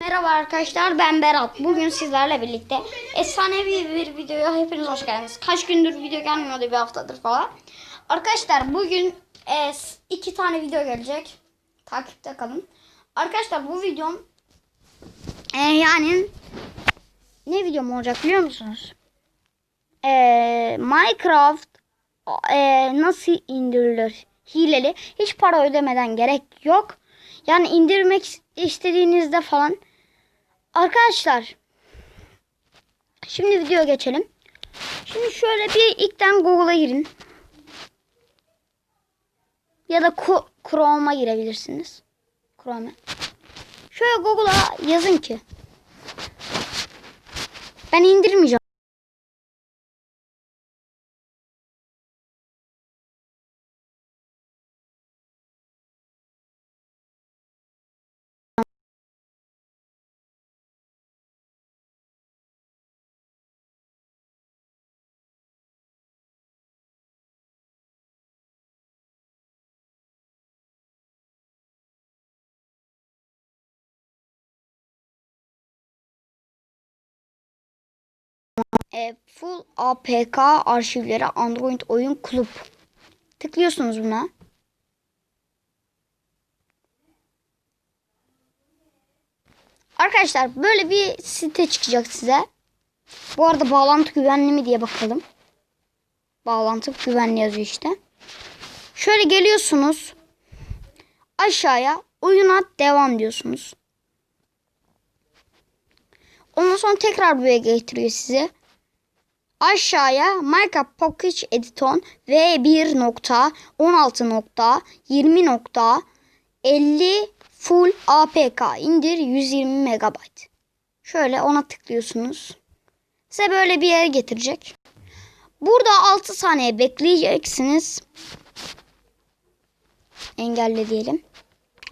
Merhaba arkadaşlar ben Berat. Bugün sizlerle birlikte efsanevi bir videoya hepiniz hoş geldiniz. Kaç gündür video gelmiyordu bir haftadır falan. Arkadaşlar bugün e, iki tane video gelecek. Takipte kalın. Arkadaşlar bu videom e, yani ne videom olacak biliyor musunuz? E, Minecraft e, nasıl indirilir hileli hiç para ödemeden gerek yok. Yani indirmek istediğinizde falan. Arkadaşlar. Şimdi video geçelim. Şimdi şöyle bir ilkten Google'a girin. Ya da Chrome'a girebilirsiniz. Chrome. Şöyle Google'a yazın ki. Ben indirmeyeceğim. E, full APK arşivleri Android oyun kulüp. Tıklıyorsunuz buna. Arkadaşlar böyle bir site çıkacak size. Bu arada bağlantı güvenli mi diye bakalım. Bağlantı güvenli yazıyor işte. Şöyle geliyorsunuz. Aşağıya oyuna devam diyorsunuz. Ondan sonra tekrar buraya getiriyor sizi. Aşağıya Minecraft Pocket Edition V1.16.20.50 Full APK indir 120 MB. Şöyle ona tıklıyorsunuz. Size böyle bir yere getirecek. Burada 6 saniye bekleyeceksiniz. Engelle diyelim.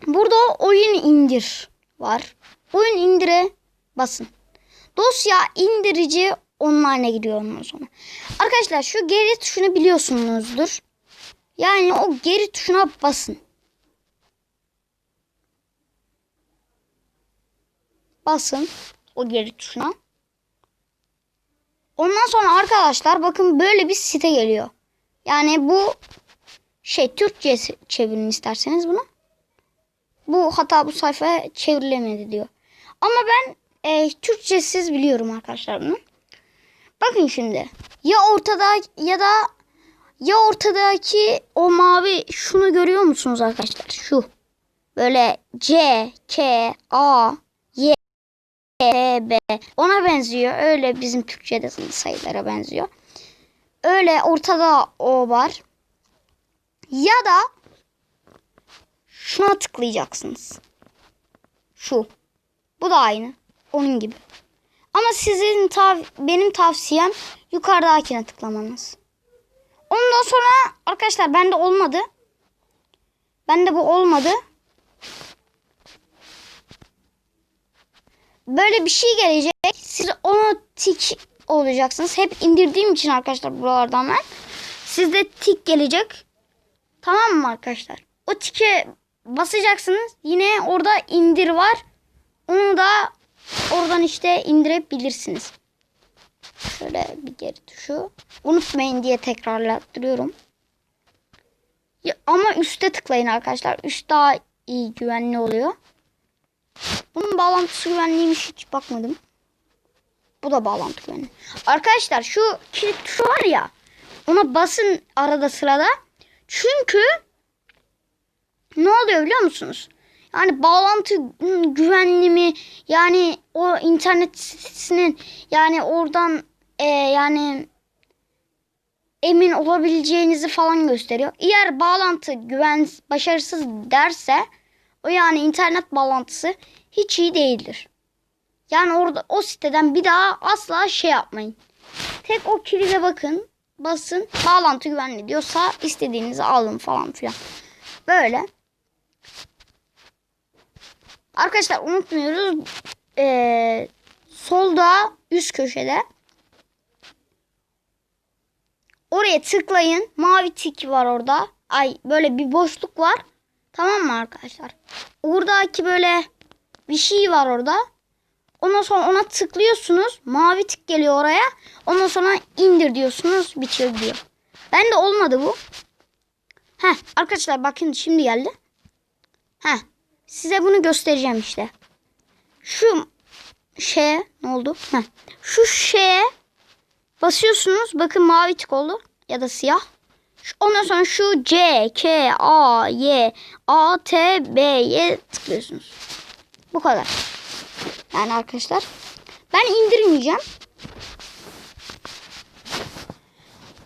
Burada oyun indir var. Oyun indire basın. Dosya indirici online'a gidiyor ondan sonra. Arkadaşlar şu geri tuşunu biliyorsunuzdur. Yani o geri tuşuna basın. Basın o geri tuşuna. Ondan sonra arkadaşlar bakın böyle bir site geliyor. Yani bu şey Türkçe çevirin isterseniz bunu. Bu hata bu sayfa çevrilemedi diyor. Ama ben e, Türkçesiz biliyorum arkadaşlar bunu. Bakın şimdi. Ya ortada ya da ya ortadaki o mavi şunu görüyor musunuz arkadaşlar? Şu. Böyle C, K, A, Y, T, B. Ona benziyor. Öyle bizim Türkçe'de sayılara benziyor. Öyle ortada o var. Ya da şuna tıklayacaksınız. Şu. Bu da aynı. Onun gibi. Sizin tav benim tavsiyem yukarıdakine tıklamanız. Ondan sonra arkadaşlar bende olmadı. Bende bu olmadı. Böyle bir şey gelecek. Siz onu tik olacaksınız. Hep indirdiğim için arkadaşlar buralardan ben. Sizde tik gelecek. Tamam mı arkadaşlar? O tike basacaksınız. Yine orada indir var. Oradan işte indirebilirsiniz. Şöyle bir geri tuşu. Unutmayın diye tekrarlattırıyorum. Ya, ama üste tıklayın arkadaşlar. Üst daha iyi güvenli oluyor. Bunun bağlantısı güvenliymiş hiç bakmadım. Bu da bağlantı güvenli. Arkadaşlar şu kilit tuşu var ya. Ona basın arada sırada. Çünkü ne oluyor biliyor musunuz? Yani bağlantı güvenli mi? Yani o internet sitesinin yani oradan e, yani emin olabileceğinizi falan gösteriyor. Eğer bağlantı güven başarısız derse o yani internet bağlantısı hiç iyi değildir. Yani orada o siteden bir daha asla şey yapmayın. Tek o kilide bakın, basın, bağlantı güvenli diyorsa istediğinizi alın falan filan. Böyle. Arkadaşlar unutmuyoruz. Ee, solda üst köşede oraya tıklayın. Mavi tik var orada. Ay böyle bir boşluk var. Tamam mı arkadaşlar? Oradaki böyle bir şey var orada. Ondan sonra ona tıklıyorsunuz. Mavi tık geliyor oraya. Ondan sonra indir diyorsunuz. Bitiyor gidiyor. Ben de olmadı bu. Heh arkadaşlar bakın şimdi geldi. Heh size bunu göstereceğim işte. Şu şeye ne oldu? Heh. Şu şeye basıyorsunuz. Bakın mavi tık oldu. Ya da siyah. Ondan sonra şu C, K, A, Y, A, T, B, Y tıklıyorsunuz. Bu kadar. Yani arkadaşlar. Ben indirmeyeceğim.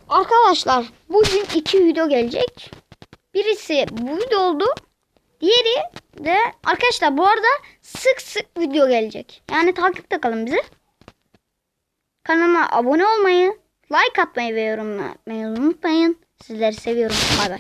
Arkadaşlar bugün iki video gelecek. Birisi bu video oldu. Diğeri de arkadaşlar bu arada sık sık video gelecek. Yani takipte kalın bizi. Kanalıma abone olmayı, like atmayı ve yorum yapmayı unutmayın. Sizleri seviyorum. Bay bay.